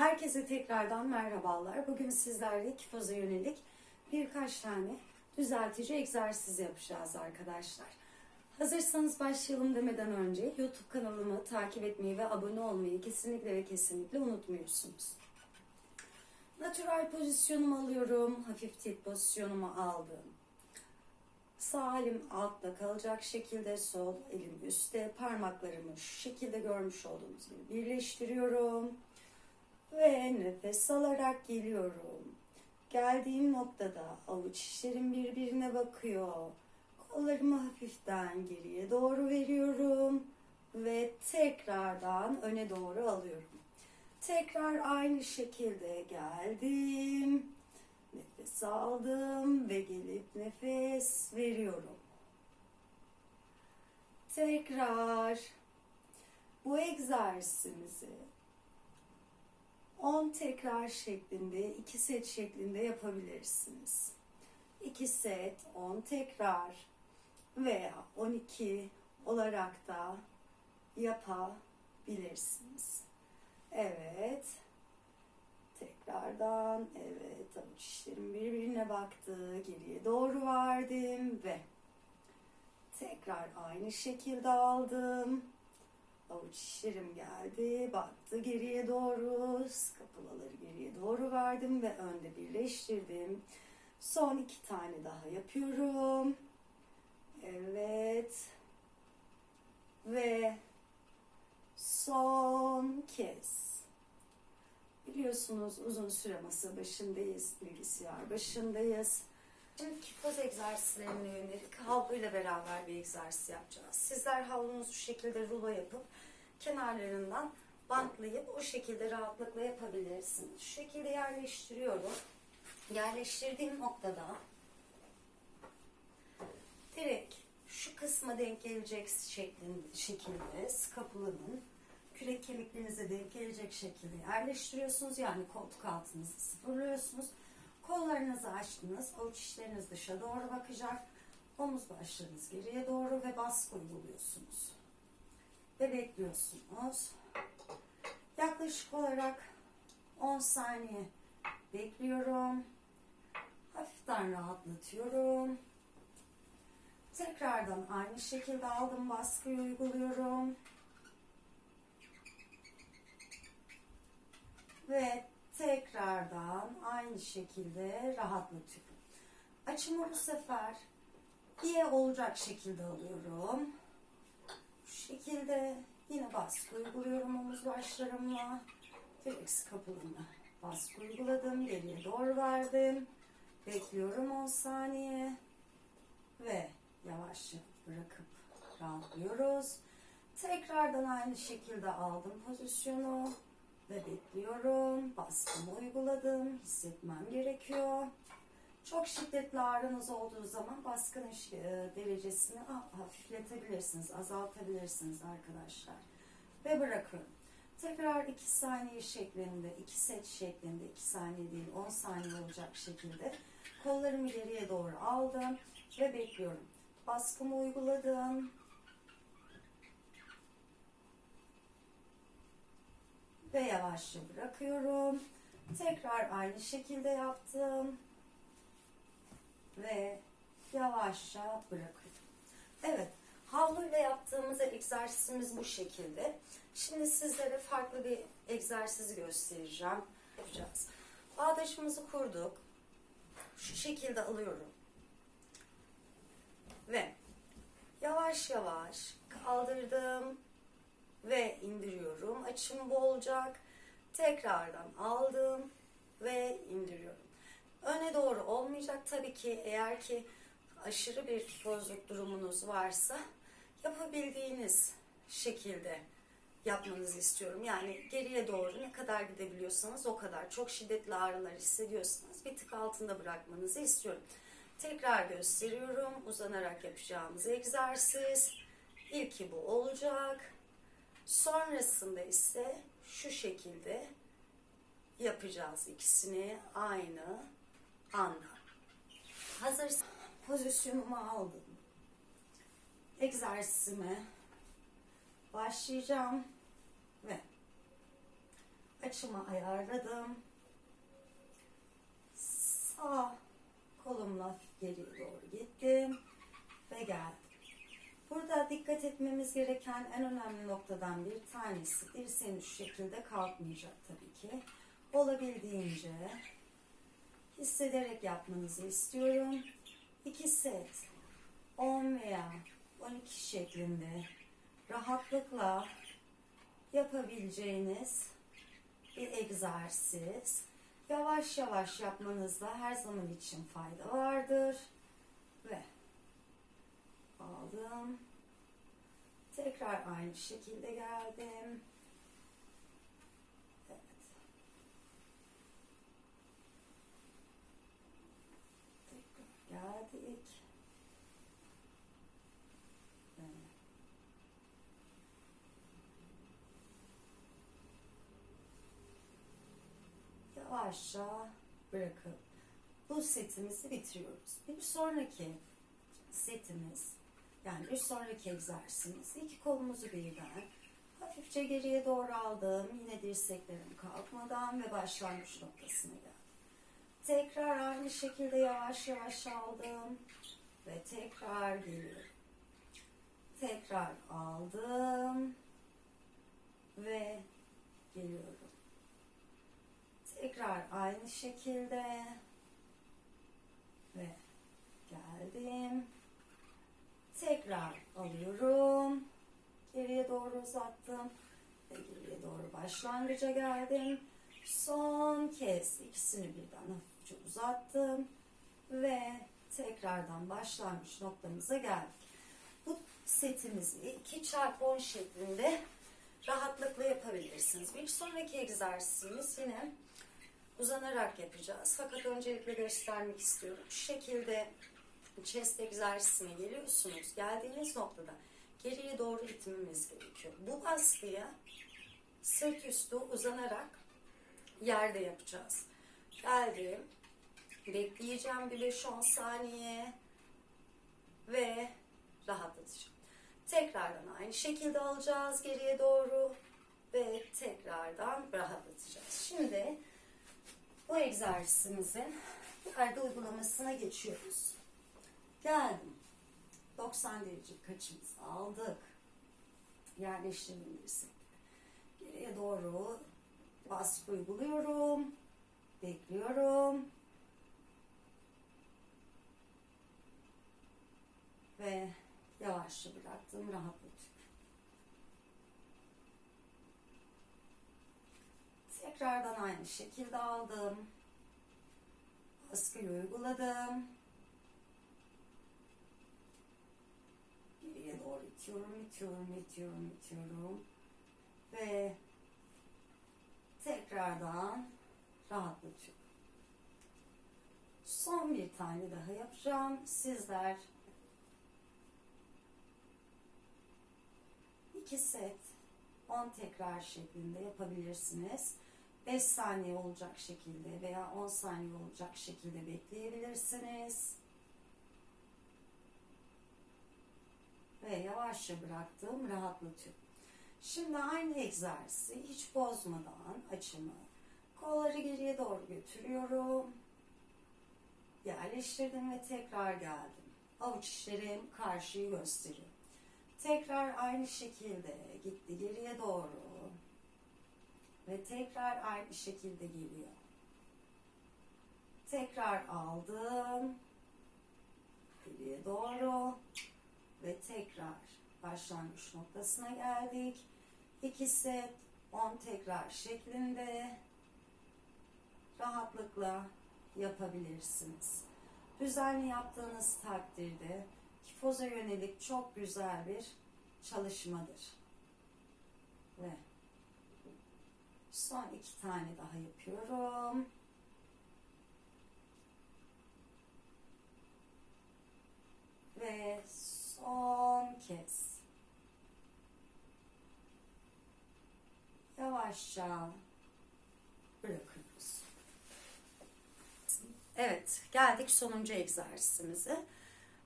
Herkese tekrardan merhabalar. Bugün sizlerle kifoza yönelik birkaç tane düzeltici egzersiz yapacağız arkadaşlar. Hazırsanız başlayalım demeden önce YouTube kanalımı takip etmeyi ve abone olmayı kesinlikle ve kesinlikle unutmuyorsunuz. Natural pozisyonumu alıyorum. Hafif tit pozisyonumu aldım. Sağ elim altta kalacak şekilde sol elim üstte parmaklarımı şu şekilde görmüş olduğunuz gibi birleştiriyorum. Ve nefes alarak geliyorum. Geldiğim noktada avuç içlerim birbirine bakıyor. Kollarımı hafiften geriye doğru veriyorum. Ve tekrardan öne doğru alıyorum. Tekrar aynı şekilde geldim. Nefes aldım ve gelip nefes veriyorum. Tekrar bu egzersizimizi 10 tekrar şeklinde, 2 set şeklinde yapabilirsiniz. 2 set, 10 tekrar veya 12 olarak da yapabilirsiniz. Evet. Tekrardan evet avuç içlerim birbirine baktı. Geriye doğru verdim ve tekrar aynı şekilde aldım. Avuç içlerim geldi. Baktı geriye doğru. Skapulaları geriye doğru verdim ve önde birleştirdim. Son iki tane daha yapıyorum. Evet. Ve son kez. Biliyorsunuz uzun süre masa başındayız, bilgisayar başındayız. Şimdi kifoz egzersizlerine yönelik havluyla beraber bir egzersiz yapacağız. Sizler havlunuzu şu şekilde rulo yapıp kenarlarından bantlayıp o şekilde rahatlıkla yapabilirsiniz. Şu şekilde yerleştiriyorum. Yerleştirdiğim noktada direkt şu kısma denk gelecek şeklinde, şekilde skapulanın kürek kemiklerinize denk gelecek şekilde yerleştiriyorsunuz. Yani koltuk altınızı sıfırlıyorsunuz. Kollarınızı açtınız. Avuç içleriniz dışa doğru bakacak. Omuz başlarınız geriye doğru ve baskı uyguluyorsunuz. Ve bekliyorsunuz. Yaklaşık olarak 10 saniye bekliyorum. Hafiften rahatlatıyorum. Tekrardan aynı şekilde aldım baskıyı uyguluyorum. Ve tekrardan aynı şekilde rahatlatıyorum. Açımı bu sefer diye olacak şekilde alıyorum. Bu şekilde yine baskı uyguluyorum omuz başlarımla. Direkt skapulumla baskı uyguladım. Geriye doğru verdim. Bekliyorum 10 saniye. Ve yavaşça bırakıp rahatlıyoruz. Tekrardan aynı şekilde aldım pozisyonu ve bekliyorum. Baskımı uyguladım. Hissetmem gerekiyor. Çok şiddetli ağrınız olduğu zaman baskının e, derecesini hafifletebilirsiniz, azaltabilirsiniz arkadaşlar. Ve bırakıyorum. Tekrar 2 saniye şeklinde, 2 set şeklinde, 2 saniye değil 10 saniye olacak şekilde kollarımı geriye doğru aldım ve bekliyorum. Baskımı uyguladım. Ve yavaşça bırakıyorum. Tekrar aynı şekilde yaptım. Ve yavaşça bırakıyorum. Evet. Havluyla yaptığımız egzersizimiz bu şekilde. Şimdi sizlere farklı bir egzersizi göstereceğim. Yapacağız. Bağdaşımızı kurduk. Şu şekilde alıyorum. Ve yavaş yavaş kaldırdım ve indiriyorum. Açım bu olacak. Tekrardan aldım ve indiriyorum. Öne doğru olmayacak tabii ki eğer ki aşırı bir bozuk durumunuz varsa yapabildiğiniz şekilde yapmanızı istiyorum. Yani geriye doğru ne kadar gidebiliyorsanız o kadar. Çok şiddetli ağrılar hissediyorsanız bir tık altında bırakmanızı istiyorum. Tekrar gösteriyorum. Uzanarak yapacağımız egzersiz. İlki bu olacak. Sonrasında ise şu şekilde yapacağız ikisini aynı anda. Hazır pozisyonumu aldım. Egzersizime başlayacağım ve Açımı ayarladım. Sağ kolumla geriye doğru gittim dikkat etmemiz gereken en önemli noktadan bir tanesi dirseğin şu şekilde kalkmayacak tabii ki. Olabildiğince hissederek yapmanızı istiyorum. 2 set 10 veya 12 şeklinde rahatlıkla yapabileceğiniz bir egzersiz. Yavaş yavaş yapmanızda her zaman için fayda vardır. Ve aldım. Tekrar aynı şekilde geldim. Evet. Tekrar geldik. Ve yavaşça bırakıp bu setimizi bitiriyoruz. Bir sonraki setimiz yani bir sonraki egzersizimiz iki kolumuzu birden hafifçe geriye doğru aldım. Yine dirseklerim kalkmadan ve başlangıç noktasına geldim. Tekrar aynı şekilde yavaş yavaş aldım ve tekrar geliyorum. Tekrar aldım ve geliyorum. Tekrar aynı şekilde ve geldim. Tekrar alıyorum. Geriye doğru uzattım. Ve geriye doğru başlangıca geldim. Son kez ikisini birden hafifçe uzattım. Ve tekrardan başlangıç noktamıza geldik. Bu setimizi 2 çarpı 10 şeklinde rahatlıkla yapabilirsiniz. Bir sonraki egzersizimiz yine uzanarak yapacağız. Fakat öncelikle göstermek istiyorum. Şu şekilde chest egzersizine geliyorsunuz. Geldiğiniz noktada geriye doğru itmemiz gerekiyor. Bu baskıyı sırt üstü uzanarak yerde yapacağız. Geldim. Bekleyeceğim bir 5-10 saniye ve rahatlatacağım. Tekrardan aynı şekilde alacağız geriye doğru ve tekrardan rahatlatacağız. Şimdi bu egzersizimizin yerde uygulamasına geçiyoruz. Geldim. 90 derece kaçımızı aldık. Yerleştirdim Geriye doğru baskı uyguluyorum. Bekliyorum. Ve yavaşça bıraktım. Rahatlatıyorum. Tekrardan aynı şekilde aldım. Baskıyı uyguladım. İtiyorum, itiyorum, itiyorum, itiyorum. Ve tekrardan rahatlatıyorum. Son bir tane daha yapacağım. Sizler iki set 10 tekrar şeklinde yapabilirsiniz. 5 saniye olacak şekilde veya 10 saniye olacak şekilde bekleyebilirsiniz. Ve yavaşça bıraktım, rahatlatıyorum. Şimdi aynı egzersizi hiç bozmadan açımı kolları geriye doğru götürüyorum. Yerleştirdim ve tekrar geldim. Avuç içlerim karşıyı gösteriyor. Tekrar aynı şekilde gitti geriye doğru. Ve tekrar aynı şekilde geliyor. Tekrar aldım. Geriye doğru. Ve tekrar başlangıç noktasına geldik. 2 set 10 tekrar şeklinde rahatlıkla yapabilirsiniz. Düzenli yaptığınız takdirde kifoza yönelik çok güzel bir çalışmadır. Ve son iki tane daha yapıyorum. Ve son kez. Yavaşça bırakıyoruz. Evet, geldik sonuncu egzersizimize.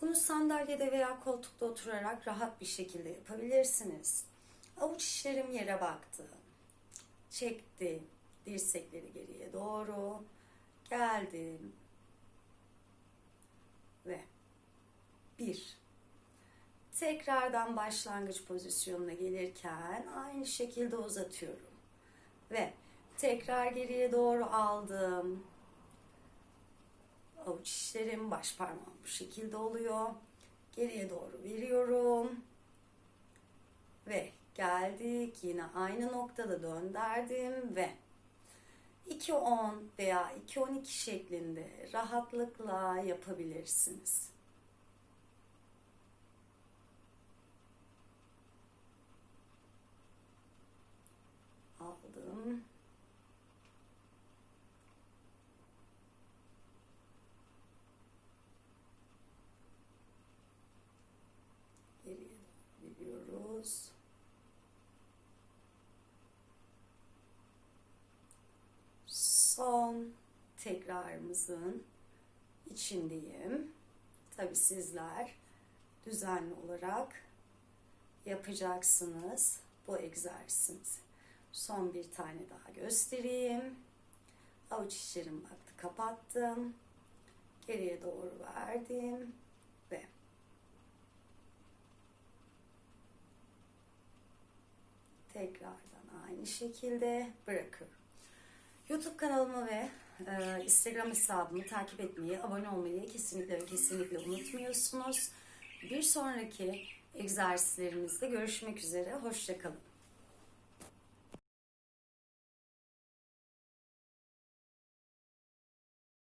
Bunu sandalyede veya koltukta oturarak rahat bir şekilde yapabilirsiniz. Avuç içlerim yere baktı. Çekti. Dirsekleri geriye doğru. Geldim. Ve bir. Tekrardan başlangıç pozisyonuna gelirken aynı şekilde uzatıyorum. Ve tekrar geriye doğru aldım. Avuç içlerim, baş parmağım bu şekilde oluyor. Geriye doğru veriyorum. Ve geldik. Yine aynı noktada döndürdüm ve 2-10 veya 2-12 şeklinde rahatlıkla yapabilirsiniz. Aldım. Geriye doğru gidiyoruz. Son tekrarımızın içindeyim. Tabi sizler düzenli olarak yapacaksınız bu egzersizimizi. Son bir tane daha göstereyim. Avuç içlerim baktı kapattım. Geriye doğru verdim ve tekrardan aynı şekilde bırakıyorum. YouTube kanalımı ve e, Instagram hesabımı takip etmeyi, abone olmayı kesinlikle ve kesinlikle unutmuyorsunuz. Bir sonraki egzersizlerimizde görüşmek üzere. Hoşçakalın.